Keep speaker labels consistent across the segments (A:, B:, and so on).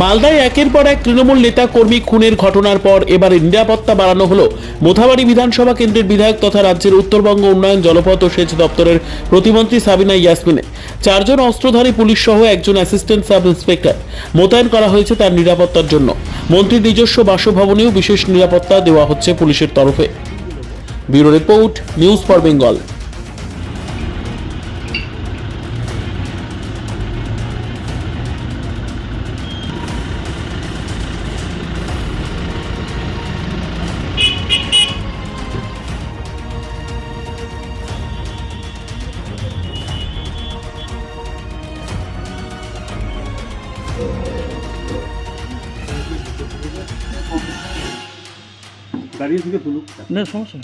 A: মালদায় একের পর এক তৃণমূল নেতা কর্মী খুনের ঘটনার পর এবারে নিরাপত্তা বাড়ানো হলো। মোথাবাড়ি বিধানসভা কেন্দ্রের বিধায়ক তথা রাজ্যের উত্তরবঙ্গ উন্নয়ন, জলপথ ও সেচ দপ্তরের প্রতিমন্ত্রী সাবিনা ইয়াসমিনে। চারজন অস্ত্রধারী পুলিশ সহ একজন অ্যাসিস্ট্যান্ট সাব ইন্সপেক্টর মোতায়েন করা হয়েছে তার নিরাপত্তার জন্য। মন্ত্রীর নিজস্ব বাসভবনেও বিশেষ নিরাপত্তা দেওয়া হচ্ছে পুলিশের তরফে। Bureau report, news for Bengal.
B: দাঁড়িয়ে থেকে তুলুক।
C: না সমস্যা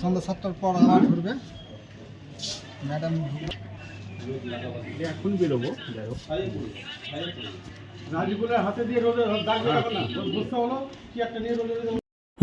D: সন্ধ্যা সাতটার পর আবার ঘুরবে ম্যাডাম
B: এখন বেরোবো যাই হোক। রাজগুলোর হাতে দিয়ে রোদে দাগ না। বুঝতে হলো কি একটা নিয়ে রোদে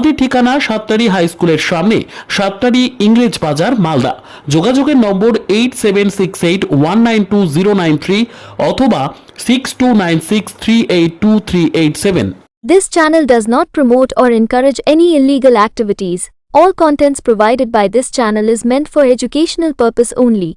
A: আমাদের ঠিকানা সাতটারি হাই স্কুলের সামনে সাতটারি ইংরেজ বাজার মালদা যোগাযোগের নম্বর এইট অথবা six
E: This channel does not promote or encourage any illegal activities. All contents provided by this channel is meant for educational purpose only.